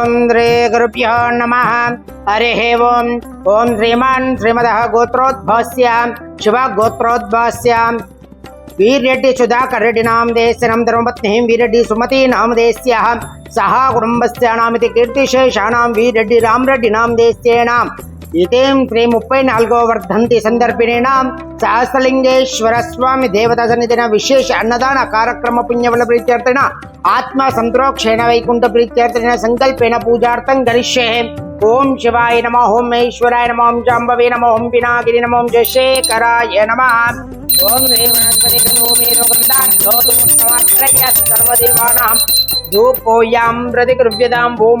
ఓం శ్రీ గురుభ్యో నమ హరి ఓం ఓం శ్రీమాన్ శ్రీమద గోత్రోద్భవస్య శివ గోత్రోద్భవస్య వీర్రెడ్డి సుధాకర్ రెడ్డి నామదేశనం ధర్మపత్ని వీరెడ్డి సుమతి నామదేశ్య సహా కుటుంబస్య నామితి కీర్తిశేషాణం వీరెడ్డి రామరెడ్డి నామదేశ్యేనాం ఇదేం శ్రీ ముప్పై నాలుగో వర్ధంతి సందర్భినేనాం సహస్రలింగేశ్వర స్వామి దేవత సన్నిధిన విశేష అన్నదాన కార్యక్రమ పుణ్యబల ప్రీత్యర్థిన? ఆత్మ సంతోక్షేణ వైకుంఠ ప్రీత్యర్థిన? సంకల్పేణ పూజార్థం గరిష్యే. ఓం శివాయ నమ ఓం మహేశ్వరాయ నమ ఓం జాంబవే నమ ఓం వినాగిరి నమ ఓం జశేఖరాయ నమ. ఓం రేవణస్వరే సర్వదేవానాం ధూపోయాం ప్రతిగృహ్యతాం ఓం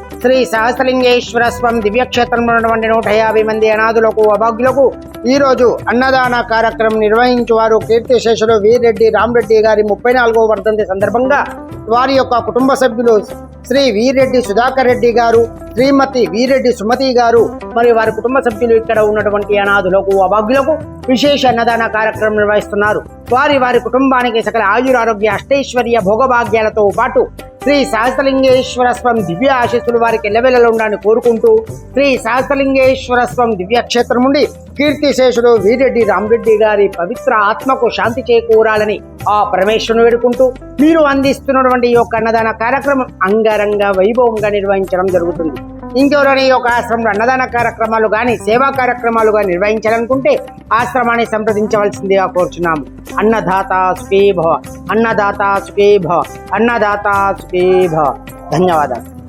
శ్రీ సహస్రలింగేశ్వర స్వామి దివ్యక్షేత్రంలో ఉన్నటువంటి నూట యాభై మంది అనాథులకు అభాగ్యులకు ఈరోజు అన్నదాన కార్యక్రమం నిర్వహించేవారు కీర్తిశేషులు వీరెడ్డి రామరెడ్డి గారి ముప్పై నాలుగో వర్ధంతి సందర్భంగా వారి యొక్క కుటుంబ సభ్యులు శ్రీ వీరెడ్డి సుధాకర్ రెడ్డి గారు శ్రీమతి వీరెడ్డి సుమతి గారు మరియు వారి కుటుంబ సభ్యులు ఇక్కడ ఉన్నటువంటి అనాథులకు అభాగ్యులకు విశేష అన్నదాన కార్యక్రమం నిర్వహిస్తున్నారు. వారి వారి కుటుంబానికి సకల ఆయురారోగ్య అష్టైశ్వర్య భోగభాగ్యాలతో పాటు శ్రీ సహస్రలింగేశ్వర స్వామి దివ్య ఆశీస్సులు వారికి ఎల్లవెల్లలో ఉండాలని కోరుకుంటూ శ్రీ సహస్రలింగేశ్వర స్వామి దివ్య క్షేత్రం నుండి కీర్తిశేషుడు వీరెడ్డి రామరెడ్డి గారి పవిత్ర ఆత్మకు శాంతి చేకూరాలని ఆ పరమేశ్వరుని వేడుకుంటూ మీరు అందిస్తున్నటువంటి ఈ యొక్క అన్నదాన కార్యక్రమం అంగరంగ వైభవంగా నిర్వహించడం జరుగుతుంది. ఇంకెవరైనా ఈ యొక్క ఆశ్రమంలో అన్నదాన కార్యక్రమాలు కానీ సేవా కార్యక్రమాలు కానీ నిర్వహించాలనుకుంటే ఆశ్రమాన్ని సంప్రదించవలసిందిగా కోరుచున్నాము. అన్నదాత సుఖీ అన్నదాత సుఖీ అన్నదాత సుఖీ ధన్యవాదాలు.